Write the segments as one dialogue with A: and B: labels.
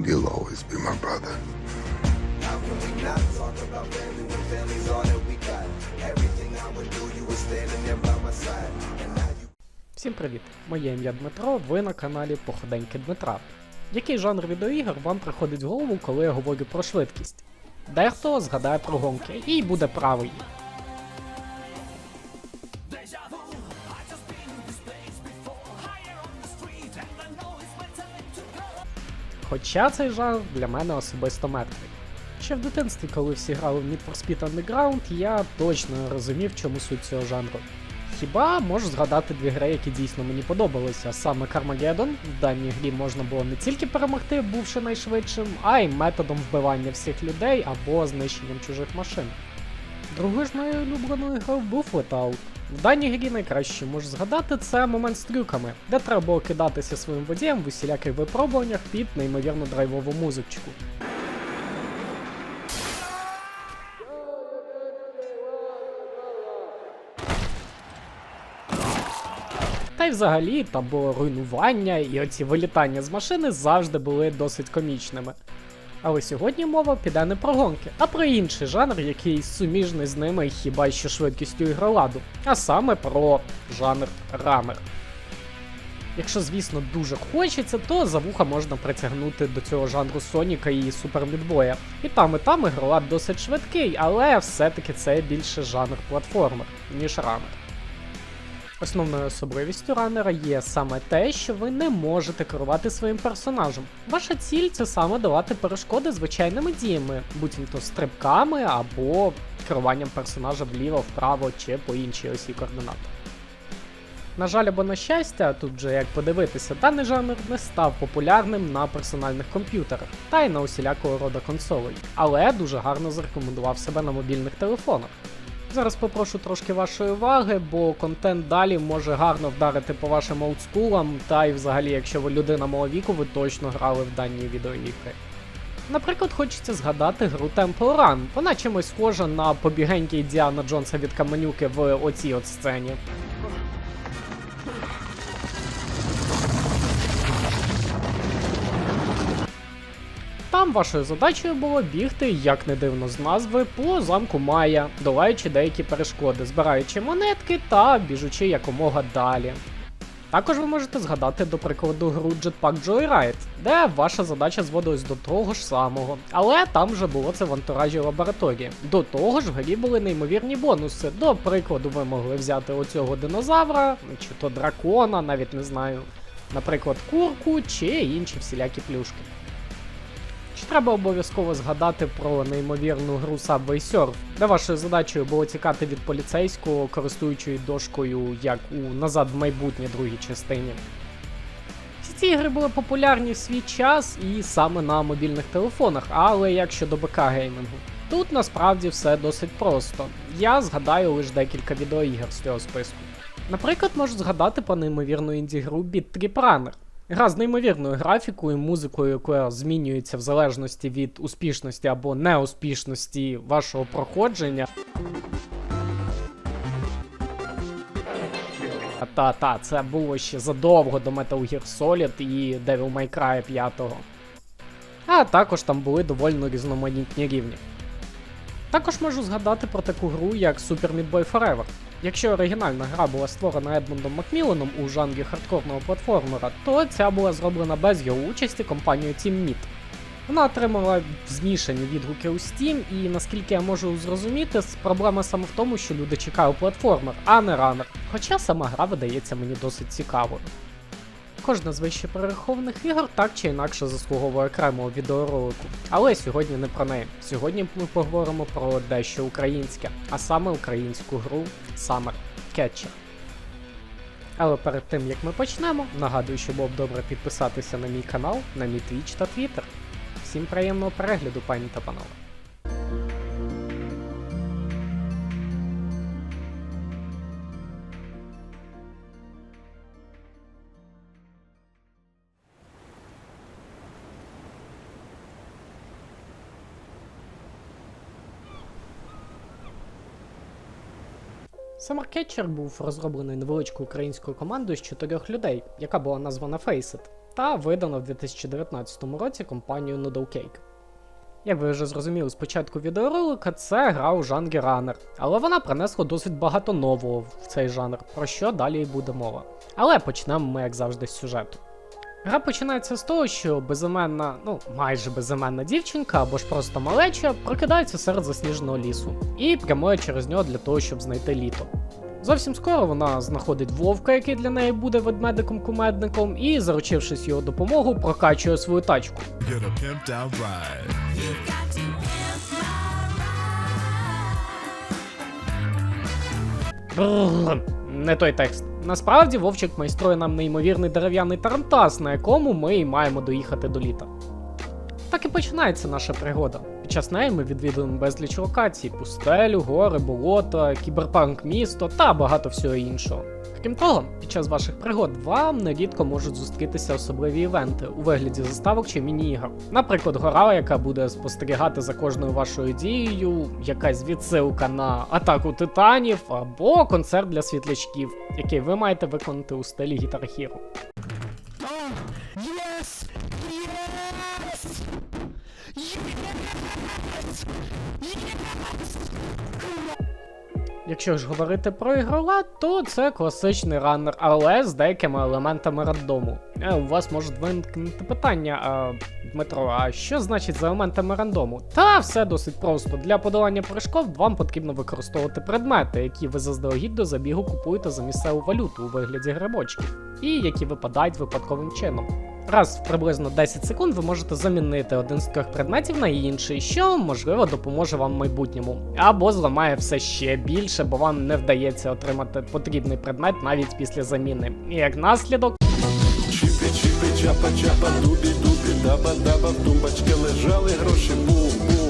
A: and you'll always be my brother.
B: Всім привіт! Моє ім'я Дмитро, ви на каналі Походеньки Дмитра. Який жанр відеоігр вам приходить в голову, коли я говорю про швидкість? Дехто згадає про гонки і буде правий. Хоча цей жанр для мене особисто мертвий. Ще в дитинстві, коли всі грали в Need for Speed Underground, я точно розумів, чому суть цього жанру. Хіба можу згадати дві гри, які дійсно мені подобалися. Саме Carmageddon. В даній грі можна було не тільки перемогти, бувши найшвидшим, а й методом вбивання всіх людей або знищенням чужих машин. Другою ж моєю улюбленою грою був Flatout. В даній грі найкраще можу згадати це момент з трюками, де треба було кидатися своїм водієм в усіляких випробуваннях під неймовірно драйвову музичку. Та й взагалі там було руйнування і оці вилітання з машини завжди були досить комічними. Але сьогодні мова піде не про гонки, а про інший жанр, який суміжний з ними хіба що швидкістю ігроладу, а саме про жанр ранер. Якщо, звісно, дуже хочеться, то за вуха можна притягнути до цього жанру Соніка і Супер Мідбоя. І там, і там ігролад досить швидкий, але все-таки це більше жанр платформер, ніж ранер. Основною особливістю ранера є саме те, що ви не можете керувати своїм персонажем. Ваша ціль це саме давати перешкоди звичайними діями, будь-то стрибками або керуванням персонажа вліво, вправо чи по іншій осі координат. На жаль, або на щастя, тут же як подивитися, даний жанр не став популярним на персональних комп'ютерах та й на усілякого роду консолей, але дуже гарно зарекомендував себе на мобільних телефонах. Зараз попрошу трошки вашої уваги, бо контент далі може гарно вдарити по вашим олдскулам, та й взагалі, якщо ви людина мого ви точно грали в дані відеоігри. Наприклад, хочеться згадати гру Temple Run. Вона чимось схожа на побігенький Діана Джонса від Каменюки в оцій от сцені. Там вашою задачею було бігти, як не дивно з назви, по замку Майя, долаючи деякі перешкоди, збираючи монетки та біжучи якомога далі. Також ви можете згадати, до прикладу, гру Jetpack Joyride, де ваша задача зводилась до того ж самого, але там вже було це в антуражі лабораторії. До того ж, в грі були неймовірні бонуси. До прикладу, ви могли взяти оцього динозавра, чи то дракона, навіть не знаю, наприклад, курку чи інші всілякі плюшки. Треба обов'язково згадати про неймовірну гру Subway Surf, де вашою задачею було тікати від поліцейського, користуючись дошкою, як у назад в майбутнє другій частині. Всі ці ігри були популярні в свій час і саме на мобільних телефонах, але як щодо БК геймінгу. Тут насправді все досить просто. Я згадаю лише декілька відеоігр з цього списку. Наприклад, можу згадати про неймовірну інді-гру Beat Trip Runner. Гра з неймовірною графікою, музикою, яка змінюється в залежності від успішності або неуспішності вашого проходження. Та, та, це було ще задовго до Metal Gear Solid і Devil May Cry 5. А також там були доволі різноманітні рівні. Також можу згадати про таку гру, як Super Meat Boy Forever. Якщо оригінальна гра була створена Едмундом Макмілленом у жанрі хардкорного платформера, то ця була зроблена без його участі компанією Team Meat. Вона отримала змішані відгуки у Steam, і наскільки я можу зрозуміти, проблема саме в тому, що люди чекають платформер, а не ранер. Хоча сама гра видається мені досить цікавою. Кожна з вище перерахованих ігор так чи інакше заслуговує окремого відеоролику. Але сьогодні не про неї. Сьогодні ми поговоримо про дещо українське, а саме українську гру Summer Catcher. Але перед тим як ми почнемо, нагадую, що було б добре підписатися на мій канал, на мій Twitch та Twitter. Всім приємного перегляду, пані та панове. Summer Catcher був розроблений невеличкою українською командою з чотирьох людей, яка була названа Faceit. та видана в 2019 році компанією Noodlecake. Як ви вже зрозуміли з початку відеоролика, це гра у жанрі ранер, але вона принесла досить багато нового в цей жанр, про що далі і буде мова. Але почнемо ми, як завжди, з сюжету. Гра починається з того, що безіменна, ну майже безіменна дівчинка або ж просто малеча прокидається серед засніженого лісу і прямує через нього для того, щоб знайти літо. Зовсім скоро вона знаходить вовка, який для неї буде ведмедиком-кумедником, і, заручившись його допомогу, прокачує свою тачку.
A: Get
B: не той текст. Насправді Вовчик майструє нам неймовірний дерев'яний тарантас, на якому ми і маємо доїхати до літа. Так і починається наша пригода. Під час неї ми відвідуємо безліч локацій: пустелю, гори, болота, кіберпанк місто та багато всього іншого. Крім того, під час ваших пригод вам нерідко можуть зустрітися особливі івенти у вигляді заставок чи міні-ігор. Наприклад, гора, яка буде спостерігати за кожною вашою дією, якась відсилка на атаку титанів, або концерт для світлячків, який ви маєте виконати у стилі Guitar Hero. Якщо ж говорити про ігролад, то це класичний раннер, але з деякими елементами рандому. Е, у вас можуть виникнути питання, а, Дмитро, а що значить з елементами рандому? Та все досить просто. Для подолання перешкод вам потрібно використовувати предмети, які ви заздалегідь до забігу купуєте за місцеву валюту у вигляді грибочків, і які випадають випадковим чином. Раз в приблизно 10 секунд ви можете замінити один з трьох предметів на інший, що можливо допоможе вам в майбутньому, або зламає все ще більше, бо вам не вдається отримати потрібний предмет навіть після заміни. І як наслідок,
C: Чіпі, чіпі, чапа, чапа, дубі, дубі, даба, даба, в тумбачки лежали гроші, бум, бум, бум, бум.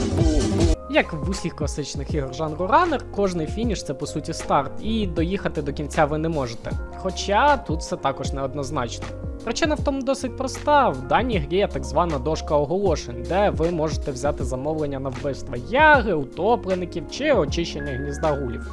B: Як в усіх класичних ігор жанру ранер, кожний фініш це по суті старт, і доїхати до кінця ви не можете. Хоча тут все також неоднозначно. Причина в тому досить проста. В даній грі є так звана дошка оголошень, де ви можете взяти замовлення на вбивство яги, утоплеників чи очищення гнізда гулів.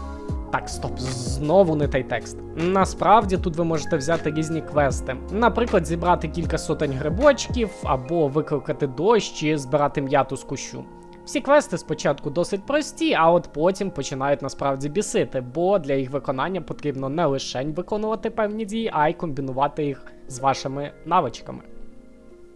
B: Так, стоп, знову не той текст. Насправді тут ви можете взяти різні квести. Наприклад, зібрати кілька сотень грибочків, або викликати дощ чи збирати м'яту з кущу. Всі квести спочатку досить прості, а от потім починають насправді бісити, бо для їх виконання потрібно не лише виконувати певні дії, а й комбінувати їх з вашими навичками.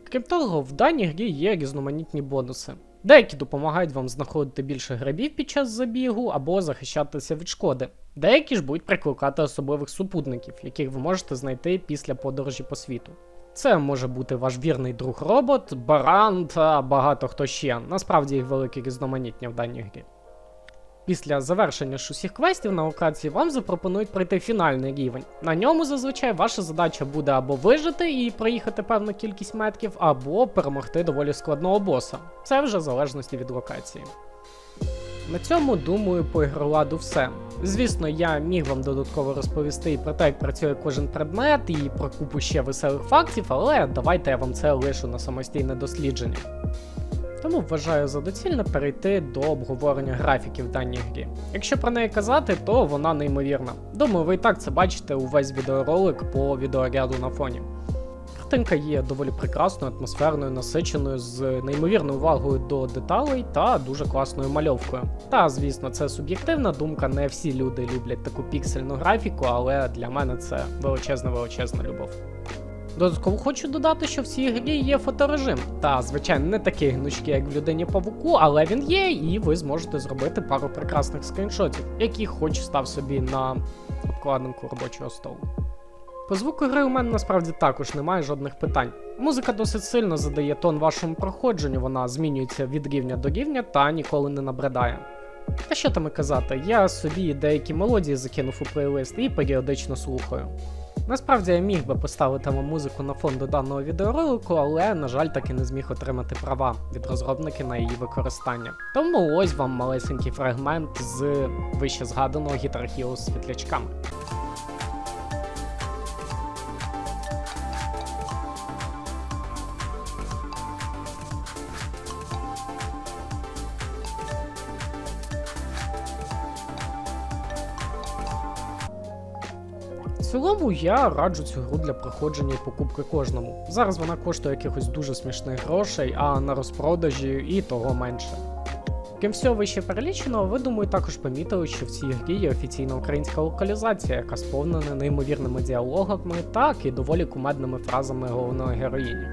B: Крім того, в даній грі є різноманітні бонуси. Деякі допомагають вам знаходити більше грибів під час забігу або захищатися від шкоди. Деякі ж будуть прикликати особливих супутників, яких ви можете знайти після подорожі по світу. Це може бути ваш вірний друг робот, баран та багато хто ще. Насправді їх велике різноманіття в даній грі. Після завершення ж усіх квестів на локації вам запропонують пройти фінальний рівень. На ньому зазвичай ваша задача буде або вижити і проїхати певну кількість метків, або перемогти доволі складного боса. Це вже в залежності від локації. На цьому, думаю, по ігроладу все. Звісно, я міг вам додатково розповісти і про те, як працює кожен предмет, і про купу ще веселих фактів, але давайте я вам це лишу на самостійне дослідження. Тому вважаю за доцільне перейти до обговорення графіків даній грі. Якщо про неї казати, то вона неймовірна. Думаю, ви і так це бачите увесь відеоролик по відеоряду на фоні. Картинка є доволі прекрасною, атмосферною, насиченою, з неймовірною увагою до деталей та дуже класною мальовкою. Та, звісно, це суб'єктивна думка, не всі люди люблять таку піксельну графіку, але для мене це величезна величезна любов. Додатково хочу додати, що в цій грі є фоторежим. Та, звичайно, не такий гнучкий, як в людині павуку, але він є, і ви зможете зробити пару прекрасних скріншотів, які хоч став собі на обкладинку робочого столу. По звуку гри у мене насправді також немає жодних питань. Музика досить сильно задає тон вашому проходженню, вона змінюється від рівня до рівня та ніколи не набридає. Та що там і казати, я собі деякі мелодії закинув у плейлист і періодично слухаю. Насправді я міг би поставити вам музику на фон до даного відеоролику, але, на жаль, так і не зміг отримати права від розробників на її використання. Тому ось вам малесенький фрагмент з вище згаданого Guitar з світлячками. В цілому я раджу цю гру для проходження і покупки кожному. Зараз вона коштує якихось дуже смішних грошей, а на розпродажі і того менше. Крім всього вище переліченого, ви думаю також помітили, що в цій грі є офіційна українська локалізація, яка сповнена неймовірними діалогами, так і доволі кумедними фразами головної героїні.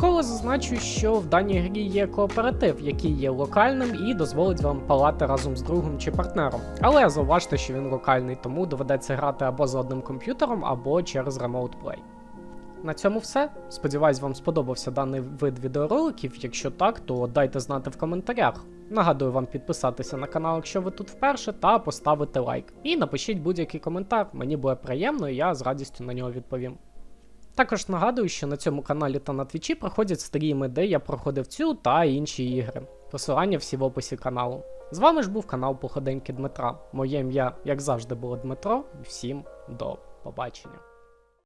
B: Відколи зазначу, що в даній грі є кооператив, який є локальним і дозволить вам палати разом з другом чи партнером. Але зауважте, що він локальний, тому доведеться грати або за одним комп'ютером, або через Remote Play. На цьому все. Сподіваюсь, вам сподобався даний вид відеороликів. Якщо так, то дайте знати в коментарях. Нагадую вам підписатися на канал, якщо ви тут вперше, та поставити лайк. І напишіть будь-який коментар, мені буде приємно, і я з радістю на нього відповім. Також нагадую, що на цьому каналі та на твічі проходять стріми, де я проходив цю та інші ігри. Посилання всі в описі каналу. З вами ж був канал Походеньки Дмитра. Моє ім'я, як завжди, було Дмитро. Всім до побачення.